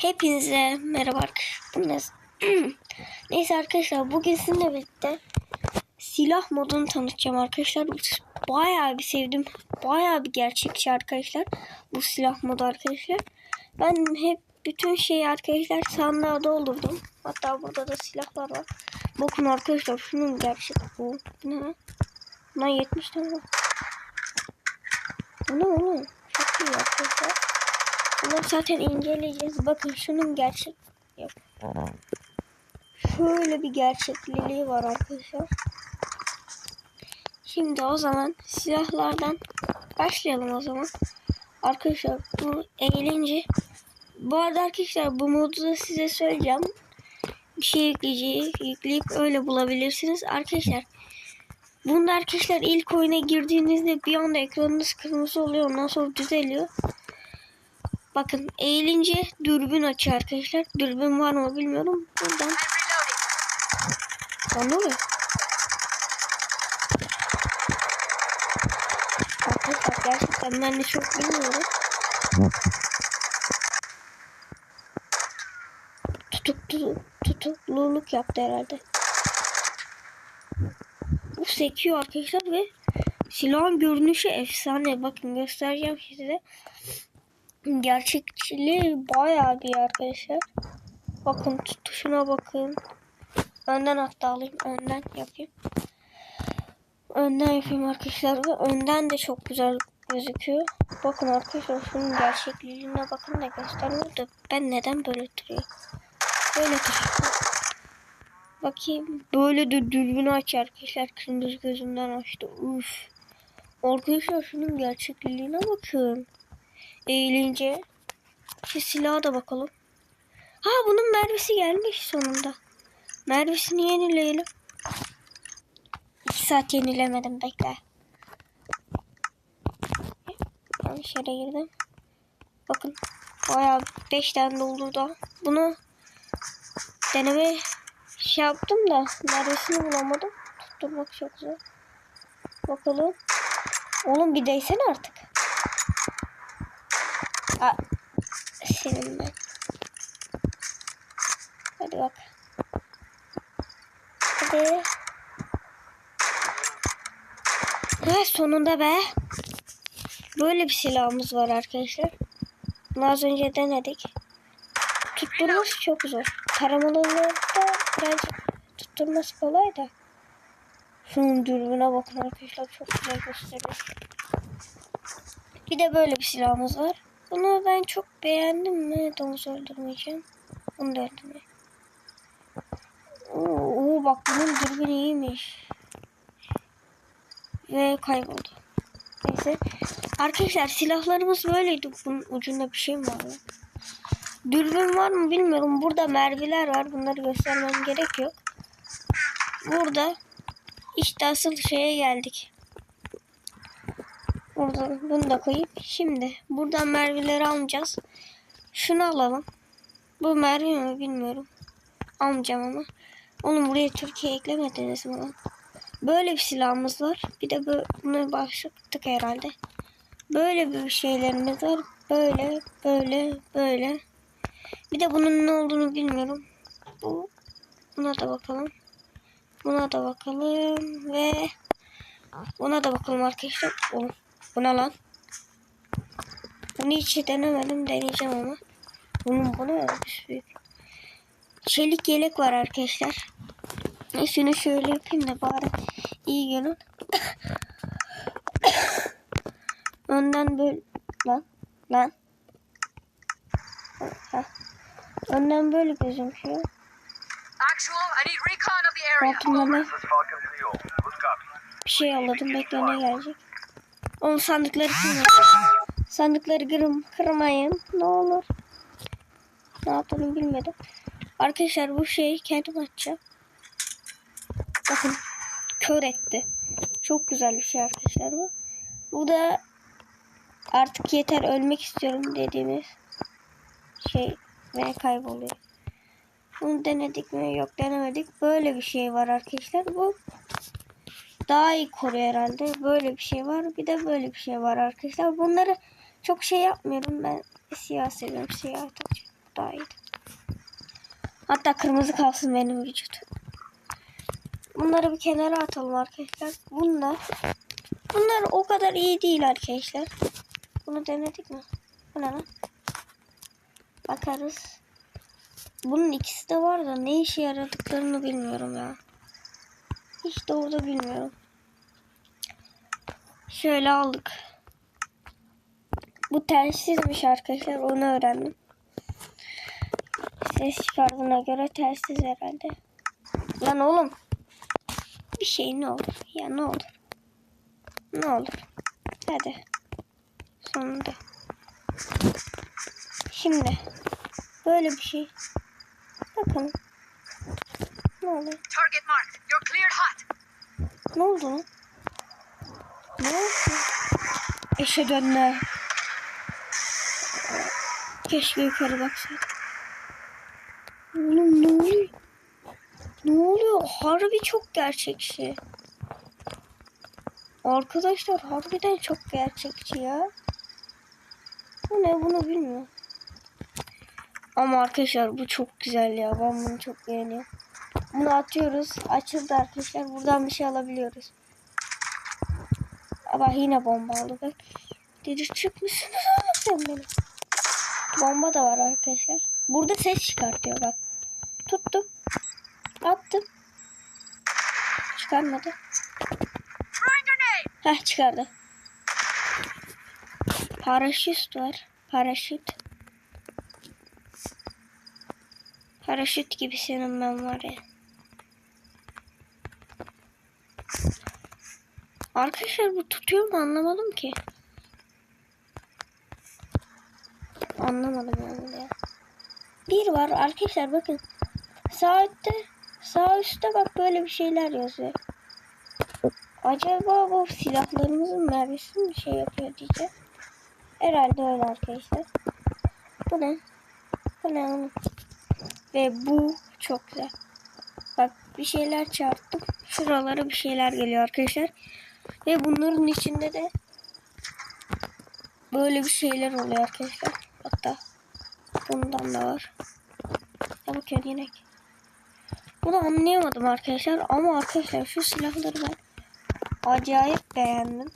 Hepinize merhaba arkadaşlar. Neyse arkadaşlar bugün sizinle birlikte silah modunu tanıtacağım arkadaşlar. Bayağı bir sevdim. Bayağı bir gerçekçi arkadaşlar. Bu silah modu arkadaşlar. Ben hep bütün şeyi arkadaşlar sandığa doldurdum. Hatta burada da silahlar var. Bakın arkadaşlar şunun gerçek bu. Ne? Buna 70 tane var. Bu ne oğlum? Çok iyi arkadaşlar. Bunu zaten inceleyeceğiz. Bakın şunun gerçek yok. Şöyle bir gerçekliliği var arkadaşlar. Şimdi o zaman silahlardan başlayalım o zaman. Arkadaşlar bu eğlence. Bu arada arkadaşlar bu modu da size söyleyeceğim. Bir şey yükleyeceği, yükleyip öyle bulabilirsiniz. Arkadaşlar Bunda arkadaşlar ilk oyuna girdiğinizde bir anda ekranınız kırmızı oluyor. Ondan sonra düzeliyor. Bakın eğilince dürbün açıyor arkadaşlar. Dürbün var mı bilmiyorum. Buradan. Ne oluyor? Arkadaşlar gerçekten ben de çok bilmiyorum. Tutuk tutuk tutukluluk yaptı herhalde. Bu sekiyor arkadaşlar ve silahın görünüşü efsane. Bakın göstereceğim size gerçekçiliği bayağı bir arkadaşlar. Bakın tutuşuna bakın. Önden hatta alayım. Önden yapayım. Önden yapayım arkadaşlar. Ve önden de çok güzel gözüküyor. Bakın arkadaşlar şunun gerçekliğine bakın da göstermiyor da ben neden böyle duruyor? Böyle duruyor. Bakayım. Böyle de dürbünü aç arkadaşlar. Kırmızı gözümden açtı. Uf. Arkadaşlar şunun gerçekliğine bakın eğilince şu silaha da bakalım. Ha bunun mermisi gelmiş sonunda. Mermisini yenileyelim. 2 saat yenilemedim bekle. Yanlış yere girdim. Bakın bayağı 5 tane doldu da. Bunu deneme şey yaptım da mermisini bulamadım. Tutturmak çok zor. Bakalım. Oğlum bir değsene artık. Senin ben. Hadi bak. Hadi. Ha sonunda be. Böyle bir silahımız var arkadaşlar. Bunu az önce denedik. Tutturması çok zor. Taramalılıkta birazcık tutturması kolay da. Şunun dürbüne bakın arkadaşlar çok güzel gösteriyor. Bir de böyle bir silahımız var. Bunu ben çok beğendim mi? Domuz öldürmeyeceğim. Bunu da öldürmeyeceğim. Oo, bak bunun dürbünü iyiymiş. Ve kayboldu. Neyse. Arkadaşlar silahlarımız böyleydi. Bunun ucunda bir şey mi var? Dürbün var mı bilmiyorum. Burada mermiler var. Bunları göstermem gerek yok. Burada işte asıl şeye geldik. Buradan bunu da koyup şimdi buradan mermileri alacağız. Şunu alalım. Bu mermi mi bilmiyorum. Almayacağım ama. Oğlum buraya Türkiye eklemediniz mi? Böyle bir silahımız var. Bir de bunu başlattık herhalde. Böyle bir şeylerimiz var. Böyle, böyle, böyle. Bir de bunun ne olduğunu bilmiyorum. Bu, buna da bakalım. Buna da bakalım ve buna da bakalım arkadaşlar. Oğlum. Bu ne lan? Bunu hiç denemedim. Deneyeceğim ama. Bunun bu ne? Büyük. Çelik yelek var arkadaşlar. Şunu şöyle yapayım da bari iyi görün. Önden böyle lan lan. Heh. Önden böyle gözüküyor. Actual, I need recon of the area. Altında ne? This is Falcon 3 Let's copy. Bir şey aldım. Bekle ne gelecek. Onun sandıkları kırmayın. Sandıkları kırım, kırmayın. Ne olur. Ne yaptığını bilmedim. Arkadaşlar bu şeyi kendim açacağım. Bakın. Kör etti. Çok güzel bir şey arkadaşlar bu. Bu da artık yeter ölmek istiyorum dediğimiz şey ve kayboluyor. Bunu denedik mi? Yok denemedik. Böyle bir şey var arkadaşlar. Bu daha iyi koruyor herhalde. Böyle bir şey var. Bir de böyle bir şey var arkadaşlar. Bunları çok şey yapmıyorum ben. Siyah seviyorum. Siyah takacağım. daha iyiydi. Hatta kırmızı kalsın benim vücut. Bunları bir kenara atalım arkadaşlar. Bunlar bunlar o kadar iyi değil arkadaşlar. Bunu denedik mi? Bu ne lan? Bakarız. Bunun ikisi de var da ne işe yaradıklarını bilmiyorum ya. Hiç doğru bilmiyorum. Şöyle aldık. Bu telsizmiş arkadaşlar onu öğrendim. Ses çıkardığına göre telsiz herhalde. Lan oğlum. Bir şey ne olur? Ya ne olur? Ne olur? Hadi. Sonunda. Şimdi. Böyle bir şey. Bakalım. Ne oluyor? Target marked. You're cleared hot. Ne oldu? Ne oldu? Eşe dönme. Keşke yukarı baksaydım. Oğlum ne oluyor? Ne oluyor? Harbi çok gerçekçi. Arkadaşlar harbiden çok gerçekçi ya. Bu ne bunu bilmiyorum. Ama arkadaşlar bu çok güzel ya. Ben bunu çok beğeniyorum. Bunu atıyoruz. Açıldı arkadaşlar. Buradan bir şey alabiliyoruz. Ama yine bomba aldı bak. Diri çıkmışsınız oğlum sen benim. Bomba da var arkadaşlar. Burada ses çıkartıyor bak. Tuttum. Attım. Çıkarmadı. Heh çıkardı. Paraşüt var. Paraşüt. Paraşüt gibi senin ben var ya. Arkadaşlar bu tutuyor mu anlamadım ki. Anlamadım yani ya. Bir var arkadaşlar bakın. Sağ sağ üstte bak böyle bir şeyler yazıyor. Acaba bu silahlarımızın mermisi mi şey yapıyor diyeceğim. Herhalde öyle arkadaşlar. Bu ne? Bu ne oğlum? Ve bu çok güzel. Bak bir şeyler çarptım. Şuralara bir şeyler geliyor arkadaşlar. Ve bunların içinde de böyle bir şeyler oluyor arkadaşlar. Hatta bundan da var. Ya bakıyorsun inek. Bunu anlayamadım arkadaşlar ama arkadaşlar şu silahları ben acayip beğendim.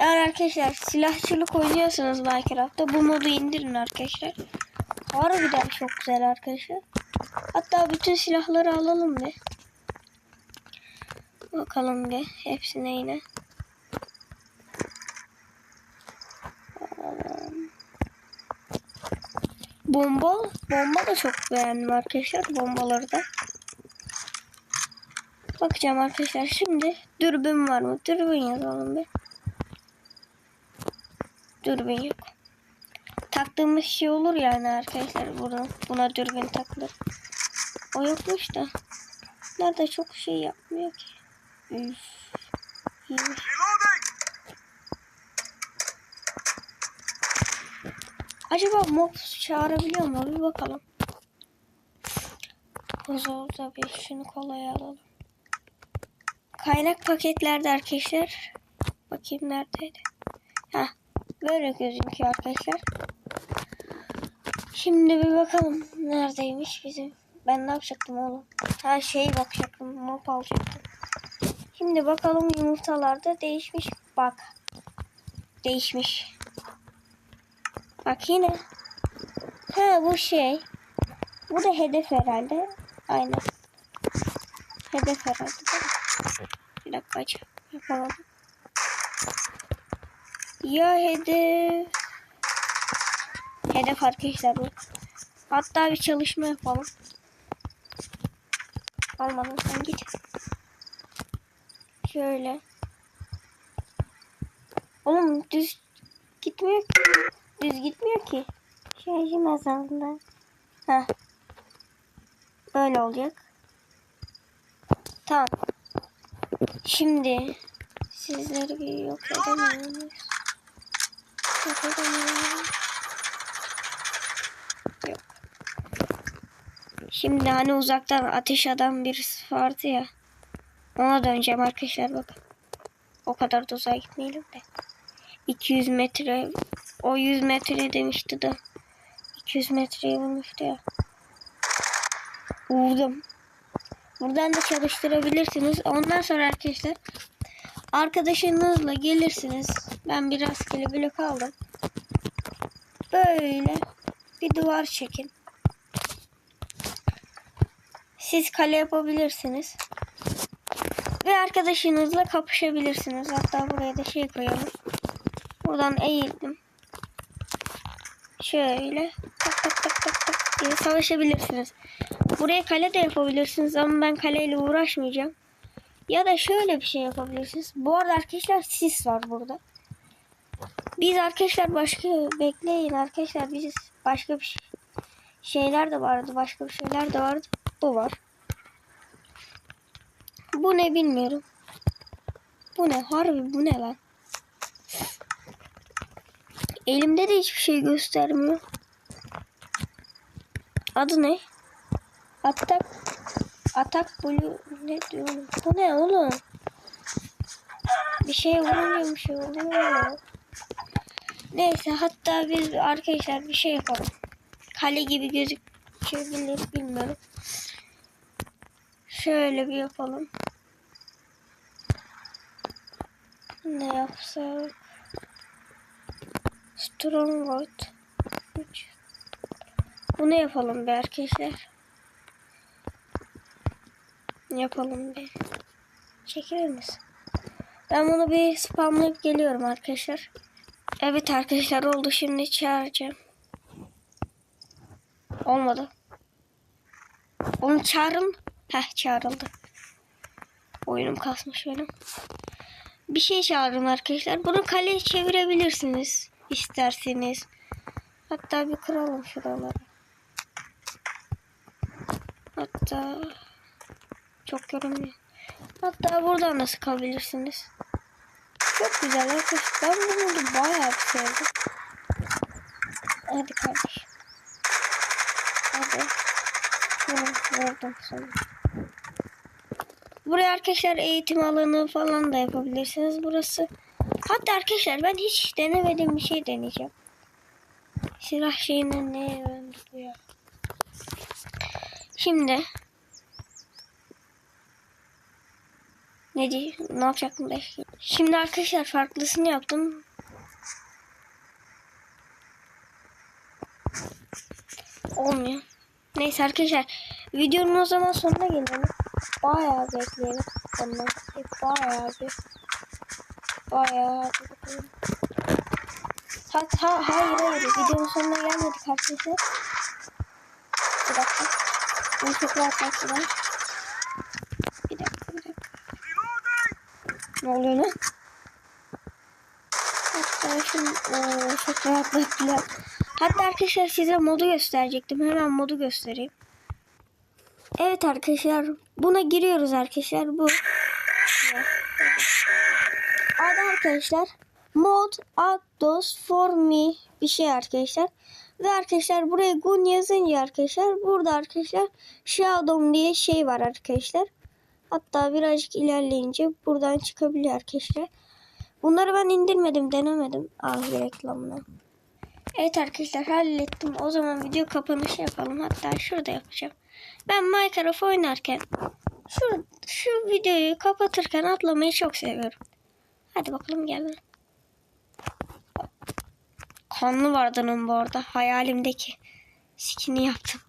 Eğer arkadaşlar silahçılık oynuyorsanız Minecraft'ta bu modu indirin arkadaşlar. Harbiden çok güzel arkadaşlar. Hatta bütün silahları alalım bir. Bakalım bir hepsine yine. Bomba, bomba da çok beğendim arkadaşlar bombaları da. Bakacağım arkadaşlar şimdi dürbün var mı? Dürbün yazalım bir. Dürbün yok. Taktığımız şey olur yani arkadaşlar buradan. Buna dürbün takılır. O yokmuş da. Nerede çok şey yapmıyor ki. Acaba mob çağırabiliyor mu? Bir bakalım. Huzurda bir şunu kolay alalım. Kaynak paketlerde arkadaşlar. Bakayım neredeydi. Ha, böyle gözüküyor arkadaşlar. Şimdi bir bakalım neredeymiş bizim. Ben ne yapacaktım oğlum? Ha şey bakacaktım. Mob alacaktım. Şimdi bakalım yumurtalarda değişmiş. Bak. Değişmiş. Bak yine. Ha bu şey. Bu da hedef herhalde. Aynen. Hedef herhalde. Bir dakika aç. Yapamadım. Ya hedef. Hedef arkadaşlar bu. Hatta bir çalışma yapalım. Almadım sen git. Şöyle. Oğlum düz gitmiyor ki. Düz gitmiyor ki. Şarjım azaldı. Heh. Böyle olacak. Tamam. Şimdi sizleri bir yok edemiyoruz. Yok edemiyoruz. Yok. Şimdi hani uzaktan ateş eden birisi vardı ya. Ona döneceğim arkadaşlar bakın. O kadar da uzağa gitmeyelim de. 200 metre o 100 metre demişti de 200 metreyi vurmuştu ya. Vurdum. Buradan da çalıştırabilirsiniz. Ondan sonra arkadaşlar arkadaşınızla gelirsiniz. Ben bir rastgele blok aldım. Böyle bir duvar çekin. Siz kale yapabilirsiniz. Ve arkadaşınızla kapışabilirsiniz. Hatta buraya da şey koyalım. Buradan eğildim. Şöyle tak tak tak tak tak diye savaşabilirsiniz. Buraya kale de yapabilirsiniz ama ben kaleyle uğraşmayacağım. Ya da şöyle bir şey yapabilirsiniz. Bu arada arkadaşlar sis var burada. Biz arkadaşlar başka bekleyin arkadaşlar biz başka bir şey- şeyler de vardı. Başka bir şeyler de vardı. Bu var. Bu ne bilmiyorum. Bu ne? Harbi bu ne lan? Elimde de hiçbir şey göstermiyor. Adı ne? Atak Atak Blue ne diyorum? Bu ne oğlum? Bir şey vurunca bir şey oluyor. Neyse hatta biz arkadaşlar bir şey yapalım. Kale gibi gözükebilir bilmiyorum. Şöyle bir yapalım. Ne yapsak? Stronghold. Üç. Bunu yapalım be arkadaşlar. Yapalım be. Çekilir misin? Ben bunu bir spamlayıp geliyorum arkadaşlar. Evet arkadaşlar oldu şimdi çağıracağım. Olmadı. Onu çağırın. Heh çağrıldı. Oyunum kasmış benim. Bir şey çağırın arkadaşlar. Bunu kaleye çevirebilirsiniz. isterseniz. Hatta bir kıralım şuraları. Hatta çok görünmüyor. Hatta buradan da sıkabilirsiniz. Çok güzel arkadaşlar. Ben bunu bayağı bir sevdim. Hadi kardeşim. Hadi. Vurdum sana. Buraya arkadaşlar eğitim alanı falan da yapabilirsiniz. Burası. Hatta arkadaşlar ben hiç denemediğim bir şey deneyeceğim. Silah şeyinden ne öğrendik? Şimdi ne diye ne yapacaktım Şimdi arkadaşlar farklısını yaptım. Olmuyor. Neyse arkadaşlar videonun o zaman sonuna gelelim. Bayağı bekleyelim. Ondan bayağı bir bayağı bir bekleyelim. Ha, ha, hayır hayır videonun sonuna gelmedik arkadaşlar. Bir dakika. Bunu rahat yaptılar. Bir dakika bir dakika. Ne oluyor lan? Hatta şimdi ooo çok. Hatta arkadaşlar size modu gösterecektim. Hemen modu göstereyim. Evet arkadaşlar buna giriyoruz arkadaşlar. Bu adı arkadaşlar mod Ados for me bir şey arkadaşlar. Ve arkadaşlar buraya gun yazınca arkadaşlar burada arkadaşlar Shadow diye şey var arkadaşlar. Hatta birazcık ilerleyince buradan çıkabiliyor arkadaşlar. Bunları ben indirmedim denemedim. Ah reklamını. Evet arkadaşlar hallettim. O zaman video kapanışı yapalım. Hatta şurada yapacağım. Ben Minecraft oynarken şu, şu videoyu kapatırken atlamayı çok seviyorum. Hadi bakalım gelin. Kanlı vardanın bu arada. Hayalimdeki skin'i yaptım.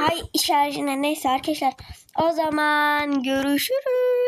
Hay işaretine neyse arkadaşlar. O zaman görüşürüz.